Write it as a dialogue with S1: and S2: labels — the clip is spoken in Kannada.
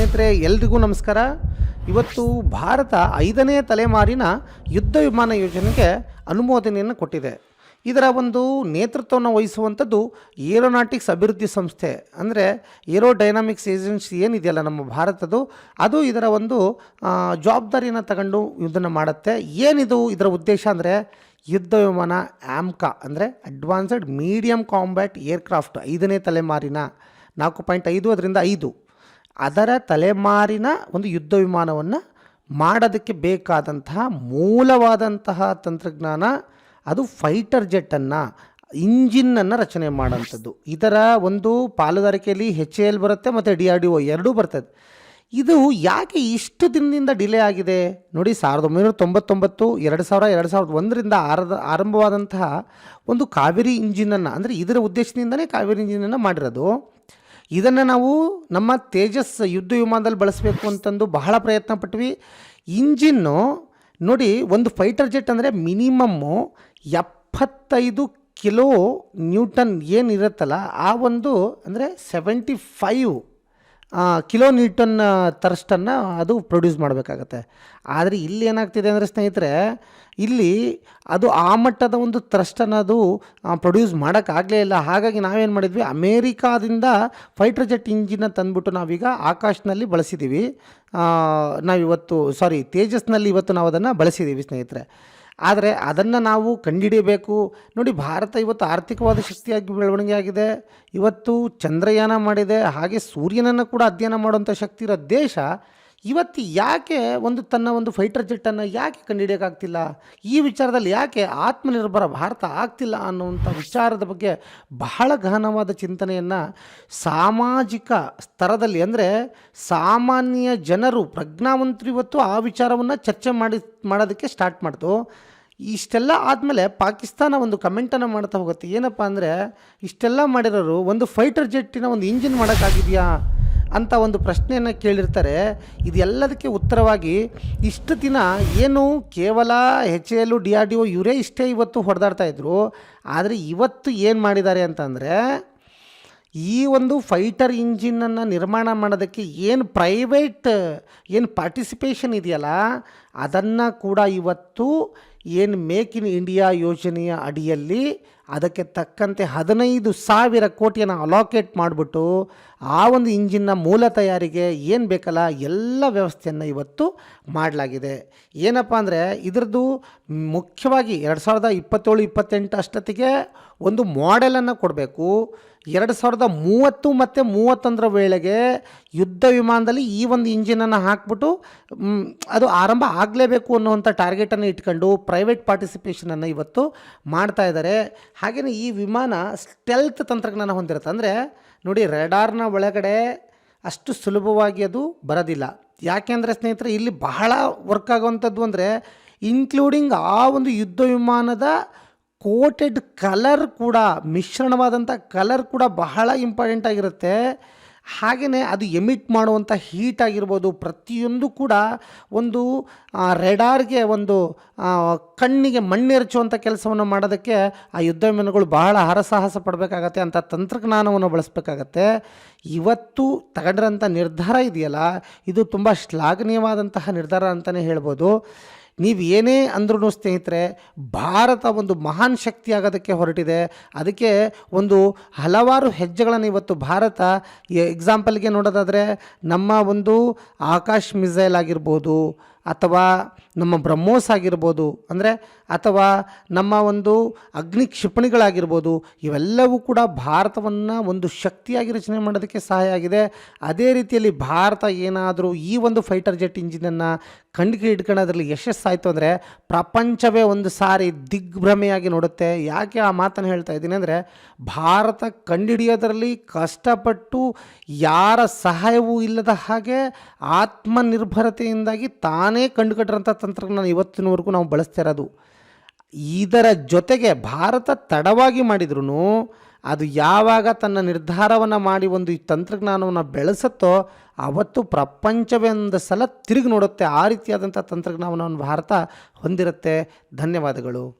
S1: ಸ್ನೇಹಿತರೆ, ಎಲ್ರಿಗೂ ನಮಸ್ಕಾರ. ಇವತ್ತು ಭಾರತ ಐದನೇ ತಲೆಮಾರಿನ ಯುದ್ಧ ವಿಮಾನ ಯೋಜನೆಗೆ ಅನುಮೋದನೆಯನ್ನು ಕೊಟ್ಟಿದೆ. ಇದರ ಒಂದು ನೇತೃತ್ವವನ್ನು ವಹಿಸುವಂಥದ್ದು ಏರೋನಾಟಿಕ್ಸ್ ಅಭಿವೃದ್ಧಿ ಸಂಸ್ಥೆ, ಅಂದರೆ ಏರೋಡೈನಾಮಿಕ್ಸ್ ಏಜೆನ್ಸಿ ಏನಿದೆಯಲ್ಲ ನಮ್ಮ ಭಾರತದ್ದು, ಅದು ಇದರ ಒಂದು ಜವಾಬ್ದಾರಿಯನ್ನು ತಗೊಂಡು ಇದನ್ನು ಮಾಡುತ್ತೆ. ಏನಿದು ಇದರ ಉದ್ದೇಶ ಅಂದರೆ, ಯುದ್ಧ ವಿಮಾನ ಆಮ್ಕಾ, ಅಂದರೆ ಅಡ್ವಾನ್ಸ್ಡ್ ಮೀಡಿಯಂ ಕಾಂಬ್ಯಾಟ್ ಏರ್ಕ್ರಾಫ್ಟ್ ಐದನೇ ತಲೆಮಾರಿನ ನಾಲ್ಕು ಪಾಯಿಂಟ್ ಐದು ಅದರಿಂದ ಐದು. ಅದರ ತಲೆಮಾರಿನ ಒಂದು ಯುದ್ಧ ವಿಮಾನವನ್ನು ಮಾಡೋದಕ್ಕೆ ಬೇಕಾದಂತಹ ಮೂಲವಾದಂತಹ ತಂತ್ರಜ್ಞಾನ, ಅದು ಫೈಟರ್ ಜೆಟ್ಟನ್ನು, ಇಂಜಿನ್ನನ್ನು ರಚನೆ ಮಾಡೋಂಥದ್ದು ಇದರ ಒಂದು ಪಾಲುದಾರಿಕೆಯಲ್ಲಿ ಹೆಚ್ ಎಲ್ ಬರುತ್ತೆ ಮತ್ತು ಡಿ ಆರ್ ಡಿ ಒ ಎರಡೂ ಬರ್ತದೆ. ಇದು ಯಾಕೆ ಇಷ್ಟು ದಿನದಿಂದ ಡಿಲೇ ಆಗಿದೆ? ನೋಡಿ, ಸಾವಿರದ ಒಂಬೈನೂರ ತೊಂಬತ್ತೊಂಬತ್ತು, ಎರಡು ಸಾವಿರ ಎರಡು ಸಾವಿರದ ಒಂದರಿಂದ ಆರದ ಆರಂಭವಾದಂತಹ ಒಂದು ಕಾವೇರಿ ಇಂಜಿನನ್ನು ಅಂದರೆ ಇದರ ಉದ್ದೇಶದಿಂದನೇ ಕಾವೇರಿ ಇಂಜಿನನ್ನು ಮಾಡಿರೋದು. ಇದನ್ನು ನಾವು ನಮ್ಮ ತೇಜಸ್ ಯುದ್ಧ ವಿಮಾನದಲ್ಲಿ ಬಳಸಬೇಕು ಅಂತಂದು ಬಹಳ ಪ್ರಯತ್ನ ಪಟ್ವಿ. ಇಂಜಿನ್ನು ನೋಡಿ, ಒಂದು ಫೈಟರ್ ಜೆಟ್ ಅಂದರೆ ಮಿನಿಮಮ್ಮು ಎಪ್ಪತ್ತೈದು ಕಿಲೋ ನ್ಯೂಟನ್ ಏನಿರುತ್ತಲ್ಲ ಆ ಒಂದು ಅಂದರೆ ಸೆವೆಂಟಿ ಫೈವ್ ಕಿಲೋ ನ್ಯೂಟನ್ ತರಷ್ಟನ್ನು ಅದು ಪ್ರೊಡ್ಯೂಸ್ ಮಾಡಬೇಕಾಗತ್ತೆ. ಆದರೆ ಇಲ್ಲಿ ಏನಾಗ್ತಿದೆ ಅಂದರೆ ಸ್ನೇಹಿತರೆ, ಇಲ್ಲಿ ಅದು ಆ ಮಟ್ಟದ ಒಂದು ತ್ರಸ್ಟನ್ನು ಅದು ಪ್ರೊಡ್ಯೂಸ್ ಮಾಡೋಕ್ಕಾಗಲೇ ಇಲ್ಲ. ಹಾಗಾಗಿ ನಾವೇನು ಮಾಡಿದ್ವಿ? ಅಮೇರಿಕಾದಿಂದ ಫೈಟರ್ ಜೆಟ್ ಇಂಜಿನ ತಂದ್ಬಿಟ್ಟು ನಾವೀಗ ಆಕಾಶ್ನಲ್ಲಿ ಬಳಸಿದ್ದೀವಿ ನಾವಿವತ್ತು ಸಾರಿ ತೇಜಸ್ನಲ್ಲಿ ಇವತ್ತು ನಾವು ಅದನ್ನು ಬಳಸಿದ್ದೀವಿ ಸ್ನೇಹಿತರೆ. ಆದರೆ ಅದನ್ನು ನಾವು ಕಂಡುಹಿಡಿಯಬೇಕು ನೋಡಿ, ಭಾರತ ಇವತ್ತು ಆರ್ಥಿಕವಾದ ಶಕ್ತಿಯಾಗಿ ಬೆಳವಣಿಗೆ ಆಗಿದೆ. ಇವತ್ತು ಚಂದ್ರಯಾನ ಮಾಡಿದೆ, ಹಾಗೆ ಸೂರ್ಯನನ್ನು ಕೂಡ ಅಧ್ಯಯನ ಮಾಡುವಂಥ ಶಕ್ತಿ ಇರೋ ದೇಶ ಇವತ್ತು ಯಾಕೆ ಒಂದು ತನ್ನ ಒಂದು ಫೈಟರ್ ಜೆಟ್ಟನ್ನು ಯಾಕೆ ಕಂಡುಹಿಡಿಯೋಕ್ಕಾಗ್ತಿಲ್ಲ ಈ ವಿಚಾರದಲ್ಲಿ ಯಾಕೆ ಆತ್ಮನಿರ್ಭರ ಭಾರತ ಆಗ್ತಿಲ್ಲ ಅನ್ನುವಂಥ ವಿಚಾರದ ಬಗ್ಗೆ ಬಹಳ ಗಹನವಾದ ಚಿಂತನೆಯನ್ನು ಸಾಮಾಜಿಕ ಸ್ತರದಲ್ಲಿ ಅಂದರೆ ಸಾಮಾನ್ಯ ಜನರು, ಪ್ರಜ್ಞಾವಂತರು ಇವತ್ತು ಆ ವಿಚಾರವನ್ನು ಚರ್ಚೆ ಮಾಡಿ, ಮಾಡೋದಕ್ಕೆ ಸ್ಟಾರ್ಟ್ ಮಾಡ್ತು. ಇಷ್ಟೆಲ್ಲ ಆದಮೇಲೆ ಪಾಕಿಸ್ತಾನ ಒಂದು ಕಮೆಂಟನ್ನು ಮಾಡ್ತಾ ಹೋಗುತ್ತೆ. ಏನಪ್ಪ ಅಂದರೆ, ಇಷ್ಟೆಲ್ಲ ಮಾಡಿರೋರು ಒಂದು ಫೈಟರ್ ಜೆಟ್ಟಿನ ಒಂದು ಇಂಜಿನ್ ಮಾಡೋಕ್ಕಾಗಿದೆಯಾ ಅಂತ ಒಂದು ಪ್ರಶ್ನೆಯನ್ನು ಕೇಳಿರ್ತಾರೆ. ಇದೆಲ್ಲದಕ್ಕೆ ಉತ್ತರವಾಗಿ, ಇಷ್ಟು ದಿನ ಏನು ಕೇವಲ H L D R D O ಇವರೇ ಇಷ್ಟೇ ಇವತ್ತು ಹೊಡೆದಾಡ್ತಾ ಇದ್ರು. ಆದರೆ ಇವತ್ತು ಏನು ಮಾಡಿದ್ದಾರೆ ಅಂತಂದರೆ, ಈ ಒಂದು ಫೈಟರ್ ಇಂಜಿನನ್ನು ನಿರ್ಮಾಣ ಮಾಡೋದಕ್ಕೆ ಏನು ಪ್ರೈವೇಟ್ ಏನು ಪಾರ್ಟಿಸಿಪೇಷನ್ ಇದೆಯಲ್ಲ, ಅದನ್ನು ಕೂಡ ಇವತ್ತು ಏನು ಮೇಕ್ ಇನ್ ಇಂಡಿಯಾ ಯೋಜನೆಯ ಅಡಿಯಲ್ಲಿ ಅದಕ್ಕೆ ತಕ್ಕಂತೆ ಹದಿನೈದು ಸಾವಿರ ಕೋಟಿಯನ್ನು ಅಲೋಕೇಟ್ ಮಾಡಿಬಿಟ್ಟು ಆ ಒಂದು ಇಂಜಿನ್ನ ಮೂಲ ತಯಾರಿಗೆ ಏನು ಬೇಕಲ್ಲ ಎಲ್ಲ ವ್ಯವಸ್ಥೆಯನ್ನು ಇವತ್ತು ಮಾಡಲಾಗಿದೆ. ಏನಪ್ಪ ಅಂದರೆ ಇದರದ್ದು ಮುಖ್ಯವಾಗಿ ಎರಡು ಸಾವಿರದ ಇಪ್ಪತ್ತೇಳು, ಇಪ್ಪತ್ತೆಂಟು ಅಷ್ಟೊತ್ತಿಗೆ ಒಂದು ಮಾಡೆಲನ್ನು ಕೊಡಬೇಕು. ಎರಡು ಸಾವಿರದ ಮೂವತ್ತು ಮತ್ತು ಮೂವತ್ತೊಂದರ ವೇಳೆಗೆ ಯುದ್ಧ ವಿಮಾನದಲ್ಲಿ ಈ ಒಂದು ಇಂಜಿನನ್ನು ಹಾಕ್ಬಿಟ್ಟು ಅದು ಆರಂಭ ಆಗಲೇಬೇಕು ಅನ್ನುವಂಥ ಟಾರ್ಗೆಟನ್ನು ಇಟ್ಕೊಂಡು ಪ್ರೈವೇಟ್ ಪಾರ್ಟಿಸಿಪೇಷನನ್ನು ಇವತ್ತು ಮಾಡ್ತಾ ಇದ್ದಾರೆ. ಹಾಗೆಯೇ ಈ ವಿಮಾನ ಸ್ಟೆಲ್ತ್ ತಂತ್ರಜ್ಞಾನ ಹೊಂದಿರುತ್ತೆ. ಅಂದರೆ ನೋಡಿ ರೆಡಾರ್ನ ಒಳಗಡೆ ಅಷ್ಟು ಸುಲಭವಾಗಿ ಅದು ಬರೋದಿಲ್ಲ. ಯಾಕೆಂದರೆ ಸ್ನೇಹಿತರೆ, ಇಲ್ಲಿ ಬಹಳ ವರ್ಕ್ ಆಗುವಂಥದ್ದು ಅಂದರೆ ಇನ್ಕ್ಲೂಡಿಂಗ್ ಆ ಒಂದು ಯುದ್ಧ ವಿಮಾನದ ಕೋಟೆಡ್ ಕಲರ್ ಕೂಡ, ಮಿಶ್ರಣವಾದಂಥ ಕಲರ್ ಕೂಡ ಬಹಳ ಇಂಪಾರ್ಟೆಂಟ್ ಆಗಿರುತ್ತೆ. ಹಾಗೆಯೇ ಅದು ಎಮಿಟ್ ಮಾಡುವಂಥ ಹೀಟ್ ಆಗಿರ್ಬೋದು, ಪ್ರತಿಯೊಂದು ಕೂಡ ಒಂದು ರೆಡಾರ್ಗೆ ಒಂದು ಕಣ್ಣಿಗೆ ಮಣ್ಣೆರಚುವಂಥ ಕೆಲಸವನ್ನು ಮಾಡೋದಕ್ಕೆ ಆ ಯುದ್ಧ ವಿಮಾನಗಳು ಬಹಳ ಹರಸಾಹಸ ಪಡಬೇಕಾಗತ್ತೆ ಅಂಥ ತಂತ್ರಜ್ಞಾನವನ್ನು ಬಳಸಬೇಕಾಗತ್ತೆ. ಇವತ್ತು ತಗೊಂಡಿರೋಂಥ ನಿರ್ಧಾರ ಇದೆಯಲ್ಲ, ಇದು ತುಂಬ ಶ್ಲಾಘನೀಯವಾದಂತಹ ನಿರ್ಧಾರ ಅಂತಲೇ ಹೇಳ್ಬೋದು. ನೀವು ಏನೇ ಅಂದ್ರೂ ಸ್ನೇಹಿತರೆ, ಭಾರತ ಒಂದು ಮಹಾನ್ ಶಕ್ತಿ ಆಗೋದಕ್ಕೆ ಹೊರಟಿದೆ. ಅದಕ್ಕೆ ಒಂದು ಹಲವಾರು ಹೆಜ್ಜೆಗಳನ್ನು ಇವತ್ತು ಭಾರತ ಎಕ್ಸಾಂಪಲ್ಗೆ ನೋಡೋದಾದರೆ ನಮ್ಮ ಒಂದು ಆಕಾಶ್ ಮಿಸೈಲ್ ಆಗಿರ್ಬೋದು ಅಥವಾ ನಮ್ಮ ಬ್ರಹ್ಮೋಸ್ ಆಗಿರ್ಬೋದು ಅಂದರೆ ಅಥವಾ ನಮ್ಮ ಒಂದು ಅಗ್ನಿ ಕ್ಷಿಪಣಿಗಳಾಗಿರ್ಬೋದು, ಇವೆಲ್ಲವೂ ಕೂಡ ಭಾರತವನ್ನು ಒಂದು ಶಕ್ತಿಯಾಗಿ ರಚನೆ ಮಾಡೋದಕ್ಕೆ ಸಹಾಯ ಆಗಿದೆ. ಅದೇ ರೀತಿಯಲ್ಲಿ ಭಾರತ ಏನಾದರೂ ಈ ಒಂದು ಫೈಟರ್ ಜೆಟ್ ಇಂಜಿನನ್ನು ಕಂಡಿಗೆ ಅದರಲ್ಲಿ ಯಶಸ್ಸಾಯಿತು ಅಂದರೆ ಪ್ರಪಂಚವೇ ಒಂದು ಸಾರಿ ದಿಗ್ಭ್ರಮೆಯಾಗಿ ನೋಡುತ್ತೆ. ಯಾಕೆ ಆ ಮಾತನ್ನು ಹೇಳ್ತಾ ಇದ್ದೀನಿ ಅಂದರೆ ಭಾರತ ಕಂಡುಹಿಡಿಯೋದರಲ್ಲಿ ಕಷ್ಟಪಟ್ಟು ಯಾರ ಸಹಾಯವೂ ಇಲ್ಲದ ಹಾಗೆ ಆತ್ಮನಿರ್ಭರತೆಯಿಂದಾಗಿ ತಾನೇ ಕಂಡುಕಟ್ಟಿರೋಂಥ ತಂತ್ರಜ್ಞಾನ ಇವತ್ತಿನವರೆಗೂ ನಾವು ಬಳಸ್ತಾ ಇರೋದು. ಇದರ ಜೊತೆಗೆ ಭಾರತ ತಡವಾಗಿ ಮಾಡಿದ್ರೂ ಅದು ಯಾವಾಗ ತನ್ನ ನಿರ್ಧಾರವನ್ನು ಮಾಡಿ ಒಂದು ಈ ತಂತ್ರಜ್ಞಾನವನ್ನು ಬೆಳೆಸುತ್ತೋ ಅವತ್ತು ಪ್ರಪಂಚವೇ ಸಲ ತಿರುಗಿ ನೋಡುತ್ತೆ. ಆ ರೀತಿಯಾದಂಥ ತಂತ್ರಜ್ಞಾನವನ್ನು ಭಾರತ ಹೊಂದಿರುತ್ತೆ. ಧನ್ಯವಾದಗಳು.